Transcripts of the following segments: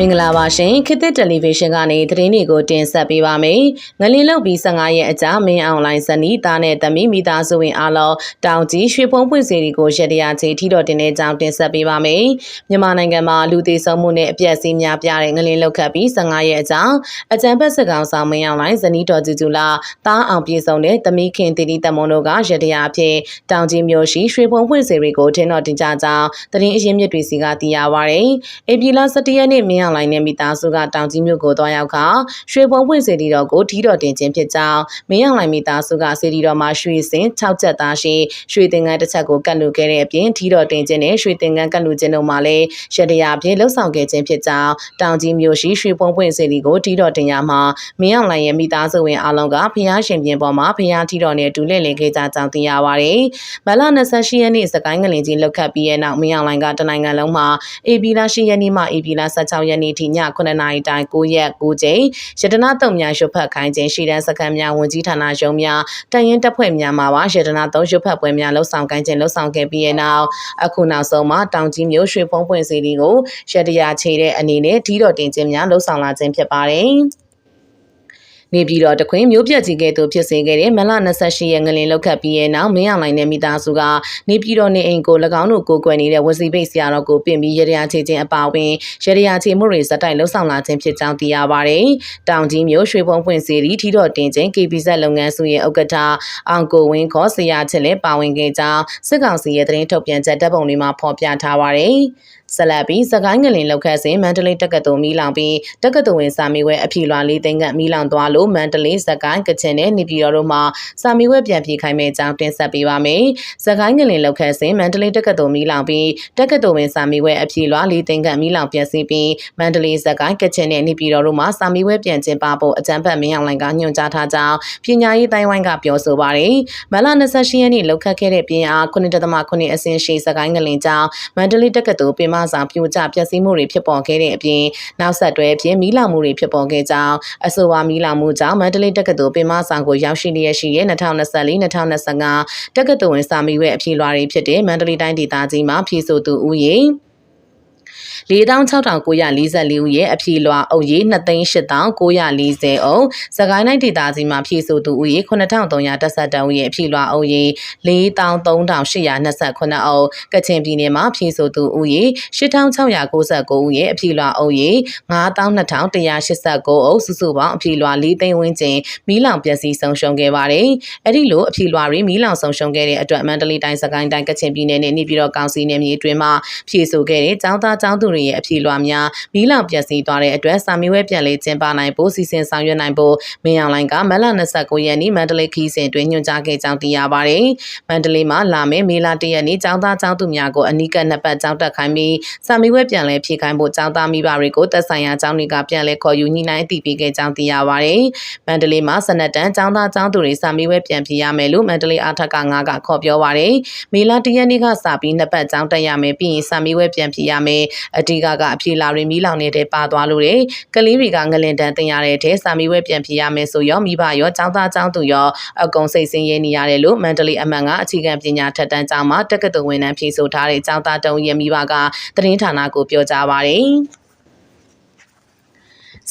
မင်္ဂလာပါရှင်ခေတ်သစ်တယ်လီဗေရှင်းကနေသတင်းတွေကိုတင်ဆက်ပေးပါမယ်။ငလင်းလောက်ပြီး15ရက်အကြာမင်းအွန်လိုင်းဇနီးသားနဲ့သမီးမိသားစုဝင်အားလုံးတောင်ကြီးရွှေဖုံးပွင့်စီတွေကိုရတရားချေထီတော်တင်တဲ့အကြောင်းတင်ဆက်ပေးပါမယ်။မြန်မာနိုင်ငံမှာလူသေးဆုံးမှုနဲ့အပြက်စီးများပြားတဲ့ငလင်းလောက်ခတ်ပြီး15ရက်အကြာအကြံဖက်စကောင်ဆောင်မင်းအွန်လိုင်းဇနီးတော်ကျူကျူလာတားအောင်ပြေဆုံးတဲ့သမီးခင်တီတီတမွန်တို့ကရတရားအဖြစ်တောင်ကြီးမြို့ရှိရွှေဖုံးပွင့်စီတွေကိုထင်းတော်တင်ကြကြောင်းသတင်းအရင်းမြစ်တွေစီကသိရပါဗျ။ဧပြီလ17ရက်နေ့မင်းအွန်လိုင်းနဲ့မိသားစုကတောင်ကြီးမြို့ကိုသွားရောက်ခါရွှေဘုံပွင့်စေတီတော်ကိုထီတော်တင်ခြင်းဖြစ်ကြောင်းမင်းအောင်လိုင်းမိသားစုကစေတီတော်မှာရွှေစင်6ချက်သားရှိရွှေသင်္ကန်းတစ်ချက်ကိုကတ်လူခဲ့တဲ့အပြင်ထီတော်တင်ခြင်းနဲ့ရွှေသင်္ကန်းကတ်လူခြင်းတို့မှာလည်းရတရားဖြင့်လှုပ်ဆောင်ခဲ့ခြင်းဖြစ်ကြောင်းတောင်ကြီးမြို့ရှိရွှေဘုံပွင့်စေတီကိုထီတော်တင်ရမှာမင်းအောင်လိုင်းရဲ့မိသားစုဝင်အားလုံးကဖျားရှင်ပြင်ပေါ်မှာဖျားထီတော်နဲ့တူလှည့်လည်ခဲ့ကြကြောင်းသိရပါတယ်။မလ28ရက်နေ့စကိုင်းငလင်ကြီးလောက်ခတ်ပြီးရဲ့နောက်မင်းအောင်လိုင်းကတနိုင်ငံလုံးမှာ AB လ10ရက်နေ့မှ AB လ16ရက်နေ့ထိည9နာရီတိုင်း9ရက်9ချိန်ရတနာတုံများရွတ်ဖတ်ခိုင်းခြင်းရှိတဲ့စခန်းများဝန်ကြီးဌာနရုံးများတန်ရင်တပ်ဖွဲ့များမှာပါရတနာသုံးရွတ်ဖတ်ပွဲများလှုပ်ဆောင်ခိုင်းခြင်းလှုပ်ဆောင်ခဲ့ပြီးတဲ့နောက်အခုနောက်ဆုံးမှာတောင်ကြီးမျိုးရွှေဖုံးပွင့်စီဒီကိုရတရာခြေတဲ့အနေနဲ့ဓီတော်တင်ခြင်းများလှုပ်ဆောင်လာခြင်းဖြစ်ပါတယ်။ နေပြည်တော်တခွင်မျိုးပြက်ကြီးကဲ့သို့ဖြစ်စေခဲ့တဲ့မလ28ရက်ငလင်လောက်ခတ်ပြီးရဲ့နောက်မင်းအောင်လိုင်းနဲ့မိသားစုကနေပြည်တော်နေအိမ်ကို၎င်းတို့ကိုကွယ်နေတဲ့ဝစီပိတ်ဆရာတော်ကိုပြင်ပြီးရရချေခြင်းအပါအဝင်ရရချေမှုတွေစတိုက်လှုပ်ဆောင်လာခြင်းဖြစ်ကြောင်းသိရပါတယ်။တောင်ကြီးမျိုးရွှေဖုံးဖွင့်စီရီထီတော်တင်ခြင်း KBZ လုပ်ငန်းစုရဲ့ဥက္ကဋ္ဌအောင်ကိုဝင်းခေါ်ဆရာချက်လည်းပါဝင်ခဲ့ကြောင်းစစ်ကောင်စီရဲ့သတင်းထုတ်ပြန်ချက်တပ်ပုံတွေမှာဖော်ပြထားပါတယ်။ဆက်လက်ပြီးစကိုင်းငလင်လောက်ခတ်စဉ်မန္တလေးတက္ကသိုလ်မီလောင်ပြီးတက္ကသိုလ်ဝင်စာမေးပွဲအဖြေလွှာလေးသိန်းကမီလောင်သွားလို့မန္တလေးစကိုင်းကချင်နဲ့နေပြည်တော်တို့မှာစာမေးပွဲပြန်ဖြေခိုင်းမဲ့အကြောင်းတင်ဆက်ပေးပါမယ်။စကိုင်းငလင်လောက်ခတ်စဉ်မန္တလေးတက္ကသိုလ်မီလောင်ပြီးတက္ကသိုလ်ဝင်စာမေးပွဲအဖြေလွှာလေးသိန်းကမီလောင်ပြန်စီပြီးမန္တလေးစကိုင်းကချင်နဲ့နေပြည်တော်တို့မှာစာမေးပွဲပြန်ကျင်းပဖို့အကြံဖတ်မင်းအောင်လိုင်ကညွှန်ကြားထားကြောင်းပညာရေးတိုင်းဝိုင်းကပြောဆိုပါတယ်။မလ28ရက်နေ့လောက်ခတ်ခဲ့တဲ့ပြင်အား9.9အဆင့်ရှိစကိုင်းငလင်ကြောင်းမန္တလေးတက္ကသိုလ်ပင်မစာပြိုကျပျက်စီးမှုတွေဖြစ်ပေါ်ခဲ့တဲ့အပြင်နောက်ဆက်တွဲအပြင်မီးလောင်မှုတွေဖြစ်ပေါ်ခဲ့ကြောင်းအဆိုပါမီးလောင်မှုကြောင့်မန္တလေးတက္ကသိုလ်ပင်မဆောင်ကိုရောက်ရှိလျက်ရှိတဲ့2024-2025တက္ကသိုလ်ဝင်စာမေးပွဲအဖြေလွှာတွေဖြစ်တဲ့မန္တလေးတိုင်းဒေသကြီးမှာဖြေဆိုသူဦးရေ 46,944ဦးရဲ့အဖြေလွှာအုပ်ရေး2,8940အုပ်စကိုင်းတိုင်းဒေသကြီးမှာဖြေဆိုသူဦးရေ9,312ဦးရဲ့အဖြေလွှာအုပ်ရေး43,829အုပ်ကချင်ပြည်နယ်မှာဖြေဆိုသူဦးရေ8,699ဦးရဲ့အဖြေလွှာအုပ်ရေး52,189အုပ်စုစုပေါင်းအဖြေလွှာ4သိန်းဝန်းကျင်မီးလောင်ပျက်စီးဆုံးရှုံးခဲ့ပါတယ်။အဲ့ဒီလိုအဖြေလွှာတွေမီးလောင်ဆုံးရှုံးခဲ့တဲ့အတွက်မန္တလေးတိုင်းစကိုင်းတိုင်းကချင်ပြည်နယ်နဲ့နေပြည်တော်ကောင်စီနယ်မြေအတွင်းမှာဖြေဆိုခဲ့တဲ့ចောင်းသားចောင်းသူတွေရဲ့အဖြေလွှာများမီးလောင်ပျက်စီးသွားတဲ့အတွက်စာမေးပွဲပြန်လည်ကျင်းပနိုင်ဖို့စီစဉ်ဆောင်ရွက်နိုင်ဖို့မင်းအောင်လိုင်ကမလ29ရက်နေ့မန္တလေးခီးစဉ်တွင်ညွှန်ကြားခဲ့ကြောင်းသိရပါတယ်။မန္တလေးမှာလာမယ့်မေလ1ရက်နေ့ကျောင်းသားကျောင်းသူများကိုအနီးကပ်နှစ်ပတ်ကျောင်းတက်ခိုင်းပြီးစာမေးပွဲပြန်လည်ဖြေခိုင်းဖို့ကျောင်းသားမိဘတွေကိုသက်ဆိုင်ရာကျောင်းတွေကပြန်လည်ခေါ်ယူညှိနှိုင်းအသိပေးခဲ့ကြောင်းသိရပါတယ်။မန္တလေးမှာစနက်တန်းကျောင်းသားကျောင်းသူတွေစာမေးပွဲပြန်ဖြေရမယ်လို့မန္တလေးအားထက်က9ကခေါ်ပြောပါတယ်။မေလ1ရက်နေ့ကစပြီးနှစ်ပတ်ကျောင်းတက်ရမယ်ပြီးရင်စာမေးပွဲပြန်ဖြေရမယ်အဓိကကအဖြေလာတွေမီးလောင်နေတဲ့ပါသွားလို့တဲ့ကလေးတွေကငလင်တန်းတင်ရတဲ့ထဲစာမေးပွဲပြန်ဖြေရမယ်ဆိုရောမိဘရောចောင်းသားចောင်းသူရောအကုန်စိတ်ဆင်းရဲနေရတယ်လို့မန္တလေးအမှန်ကအခြေခံပညာထက်တန်းကျောင်းမှာတက္ကသိုလ်ဝန်ထမ်းဖြေဆိုထားတဲ့ចောင်းသားတုံးရဲ့မိဘကသတင်းဌာနကိုပြောကြားပါတယ်။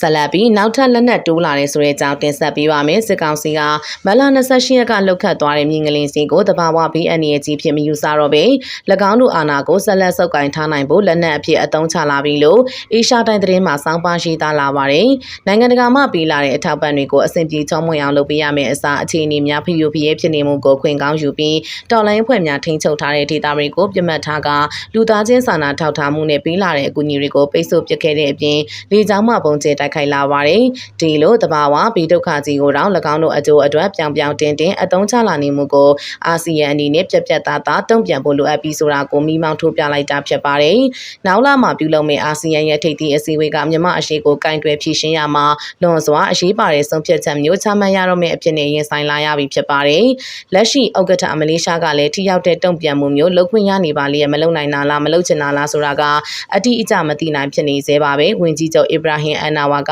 ဆက်လက်ပြီးနောက်ထပ်လက်နက်တိုးလာတဲ့ဆိုတဲ့အကြောင်းတင်ဆက်ပေးပါမယ်စစ်ကောင်စီကမလ28ရက်ကလှုပ်ခတ်သွားတဲ့မြင်းကလေးစီကိုတဘာဝဘေးအန္တရာယ်ကြီးဖြစ်မယူဆတော့ပေ၎င်းတို့အာဏာကိုဆက်လက်ဆုပ်ကိုင်ထားနိုင်ဖို့လက်နက်အဖြစ်အသုံးချလာပြီလို့အေရှာတိုင်းသတင်းမှာစောင်းပါရှိသားလာပါတယ်နိုင်ငံတကာမှပေးလာတဲ့အထောက်ပံ့တွေကိုအဆင်ပြေချောမွေ့အောင်လုပ်ပေးရမယ့်အစားအခြေအနေများဖိယူဖိရဲဖြစ်နေမှုကိုခွင့်ကောင်းယူပြီးတော်လိုင်းဖွဲ့များထိန်းချုပ်ထားတဲ့ဒေသတွေကိုပြတ်မှတ်ထားကလူသားချင်းစာနာထောက်ထားမှုနဲ့ပေးလာတဲ့အကူအညီတွေကိုပိတ်ဆို့ပစ်ခဲ့တဲ့အပြင်လေကြောင်းမှပုံကျဲတိုက်ခိုက်လာပါတယ်။ဒီလိုတဘာဝဘီဒုက္ခကြီးကိုတော့၎င်းတို့အကျိုးအတွက်ပြောင်ပြောင်တင်တင်အသုံးချလာနေမှုကိုအာဆီယံအနေနဲ့ပြက်ပြက်သားသားတုံ့ပြန်ဖို့လိုအပ်ပြီးဆိုတာကိုမိမောင်းထိုးပြလိုက်တာဖြစ်ပါတယ်။နောက်လာမှာပြုလုပ်မယ့်အာဆီယံရဲ့ထိပ်သီးအစည်းအဝေးကမြန်မာအရှိကိုကင်တွယ်ဖြည့်ရှင်းရမှာလွန်စွာအရှိပါတဲ့ဆုံးဖြတ်ချက်မျိုးချမှတ်ရတော့မယ့်အဖြစ်နဲ့ရင်ဆိုင်လာရပြီဖြစ်ပါတယ်။လက်ရှိဥက္ကဋ္ဌမလေးရှားကလည်းထိရောက်တဲ့တုံ့ပြန်မှုမျိုးလုပ်ခွင့်ရနေပါလေမလုပ်နိုင်တာလားမလုပ်ချင်တာလားဆိုတာကအတိအကျမသိနိုင်ဖြစ်နေသေးပါပဲ။ဝင်ကြီးချုပ်အစ္စရာဟင်အန်နာဝါက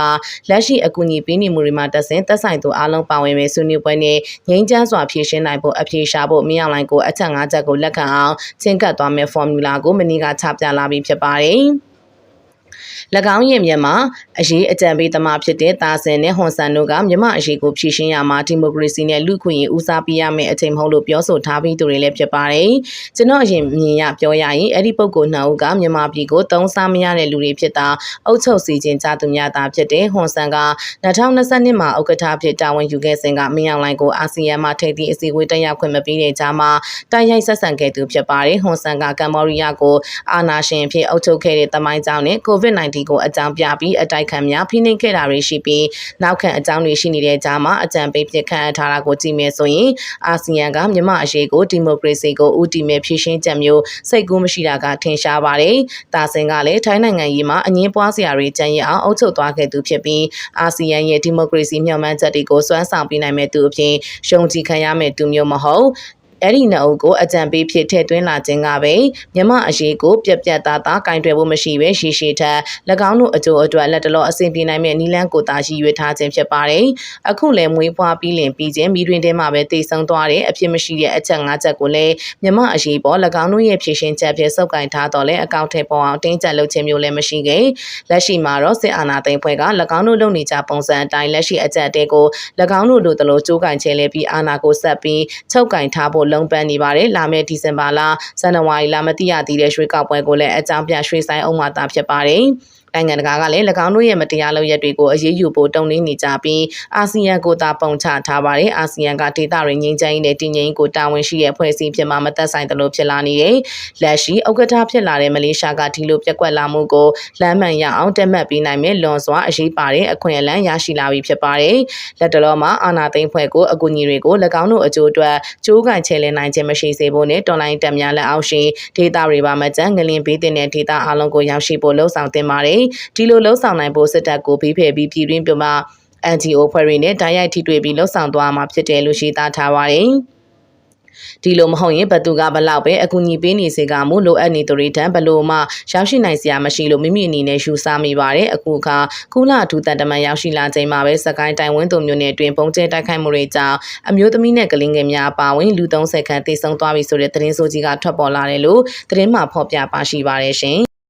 လက်ရှိအကူအညီပေးနေမှုတွေမှာတက်ဆင်သက်ဆိုင်သူအားလုံးပါဝင်မယ့်ဆွေးနွေးပွဲနဲ့ငြိမ်းချမ်းစွာဖြည့်ရှင်းနိုင်ဖို့အဖြေရှာဖို့မြောက်လိုင်းကိုအချက်၅ချက်ကိုလက်ခံအောင်ချင်းကပ်သွားမယ့် formula ကိုမနီကချပြလာပြီးဖြစ်ပါတယ်။၎ င်းရဲ့မြန်မာအရေးအကြံပေးသမားဖြစ်တဲ့တာဆင်နဲ့ဟွန်ဆန်တို့ကမြန်မာအရေးကိုဖြည့်ရှင်းရမှာဒီမိုကရေစီနဲ့လူ့ခွင့်ရေးဦးစားပေးရမယ့်အချိန်မဟုတ်လို့ပြောဆိုထားပြီးသူတွေလည်းဖြစ်ပါတယ်။ကျွန်တော်အရင်မြင်ရပြောရရင်အဲ့ဒီပုံကိုနှစ်ဦးကမြန်မာပြည်ကိုတုံးစားမရတဲ့လူတွေဖြစ်တာအုပ်ချုပ်စီခြင်းကြသူများသာဖြစ်တဲ့ဟွန်ဆန်က2020မှာဥက္ကဋ္ဌဖြစ်တာဝန်ယူခဲ့စဉ်ကမင်းအောင်လှိုင်ကိုအာဆီယံမှာထိပ်သီးအစည်းအဝေးတက်ရောက်ခွင့်မပေးတဲ့ကြားမှာတိုက်ရိုက်ဆက်ဆံခဲ့သူဖြစ်ပါတယ်။ဟွန်ဆန်ကကမ္ဘောဒီးယားကိုအာဏာရှင်အဖြစ်အုပ်ချုပ်ခဲ့တဲ့တမိုင်းကြောင်းနဲ့ COVID-19 ကိုအကြောင်းပြပြီးအတိုက်ခံများဖိနှိပ်ခဲ့တာတွေရှိပြီးနောက်ခံအကြောင်းတွေရှိနေတဲ့ကြားမှာအကြံပေးဖြစ်ခံထားတာကိုကြည့်မယ်ဆိုရင်အာဆီယံကမြန်မာအရေးကိုဒီမိုကရေစီကိုဦးတည်မဲ့ဖြည့်ရှင်းချက်မျိုးစိတ်ကူးမရှိတာကထင်ရှားပါတယ်။တာဆင်ကလည်းထိုင်းနိုင်ငံရေးမှာအငင်းပွားစရာတွေကြံ့ရအောင်အုပ်ချုပ်သွားခဲ့သူဖြစ်ပြီးအာဆီယံရဲ့ဒီမိုကရေစီမျှော်မှန်းချက်တွေကိုစွမ်းဆောင်ပေးနိုင်မဲ့သူအဖြစ်ရှုံကြည်ခံရမဲ့သူမျိုးမဟုတ် အဲ့ဒီနှစ်အုပ်ကိုအကြံပေးဖြစ်ထည့်သွင်းလာခြင်းကပဲမြမအရေးကိုပြက်ပြက်သားသားကင်တွယ်ဖို့မရှိပဲရှေရှေထက်၎င်းတို့အကျိုးအတွက်လက်တလောအဆင်ပြေနိုင်မဲ့နီလန်းကိုတာရည်ရွယ်ထားခြင်းဖြစ်ပါတယ်။အခုလည်းမွေးဖွားပြီးလင်ပြီးခြင်းမိတွင်ထဲမှာပဲတည်ဆုံသွားတဲ့အဖြစ်မရှိတဲ့အချက်၅ချက်ကိုလည်းမြမအရေးပေါ်၎င်းတို့ရဲ့ဖြည့်ရှင်းချက်ဖြစ်စုပ်ကင်ထားတော့လဲအကောင့်ထဲပေါ်အောင်တင်းကျပ်လုပ်ခြင်းမျိုးလည်းမရှိခဲ့။လက်ရှိမှာတော့စစ်အာဏာသိမ်းဖွဲ့က၎င်းတို့လုပ်နေကြပုံစံအတိုင်းလက်ရှိအကြက်တဲကို၎င်းတို့လိုတလို့ကြိုးကင်ချဲလဲပြီးအာဏာကိုဆက်ပြီးချုပ်ကင်ထားဖို့လုံးပန်းနေပါတယ်။လာမယ့်ဒီဇင်ဘာလဇန်နဝါရီလမတိရသေးတဲ့ရွှေကောက်ပွဲကိုလည်းအကြောင်းပြရွှေဆိုင်အောင်မှသာဖြစ်ပါတယ်။ နိုင်ငံတကာကလည်း၎င်းတို့ရဲ့မတရားလုပ်ရက်တွေကိုအရေးယူဖို့တုံ့နှင်းနေကြပြီးအာဆီယံကိုသာပုံချထားပါတယ်အာဆီယံကဒေသတွေငြိမ်းချမ်းရေးနဲ့တည်ငြိမ်ကိုတာဝန်ရှိတဲ့ဖွဲ့စည်းဖြစ်မှာမသက်ဆိုင်သလိုဖြစ်လာနေတယ်လက်ရှိဥက္ကဋ္ဌဖြစ်လာတဲ့မလေးရှားကဒီလိုပြက်ကွက်လာမှုကိုလမ်းမှန်ရအောင်တက်မှတ်ပေးနိုင်မယ်လွန်စွာအရေးပါတဲ့အခွင့်အလမ်းရရှိလာပြီဖြစ်ပါတယ်လက်တလောမှာအာနာသိန်းဖွဲ့ကိုအကူအညီတွေကို၎င်းတို့အကျိုးအတွက်ကြိုးကန်ချဲလင်းနိုင်ခြင်းမရှိစေဖို့နဲ့တော်လိုင်းတက်များလက်အောက်ရှိဒေသတွေပါမကျန်ငလင်ဘေးတင်တဲ့ဒေသအလုံးကိုရောက်ရှိဖို့လှုံ့ဆော်တင်ပါတယ်ဒီလိုလှုံ့ဆော်နိုင်ဖို့စစ်တပ်ကိုပြီးဖယ်ပြီးပြည်တွင်းပြမ NGO ဖွဲ့တွေနဲ့တိုက်ရိုက်ထိတွေ့ပြီးလှုံ့ဆော်သွားမှာဖြစ်တယ်လို့ရှင်းသားထားပါတယ်။ဒီလိုမဟုတ်ရင်ဘသူကဘလောက်ပဲအကူအညီပေးနေစေကမူလိုအပ်နေသူတွေတန်းဘလို့မှရောက်ရှိနိုင်စရာမရှိလို့မိမိအနေနဲ့ယူဆမိပါတယ်အခုအခါကုလအထူးတန်တမန်ရောက်ရှိလာချိန်မှာပဲစကိုင်းတိုင်ဝင်းသူမျိုးနယ်တွင်ပုံကျဲတိုက်ခိုက်မှုတွေကြောင့်အမျိုးသမီးနဲ့ကလေးငယ်များအပါအဝင်လူ30ခန့်သေဆုံးသွားပြီဆိုတဲ့သတင်းဆိုးကြီးကထွက်ပေါ်လာတယ်လို့သတင်းမှဖော်ပြပါရှိပါတယ်ရှင်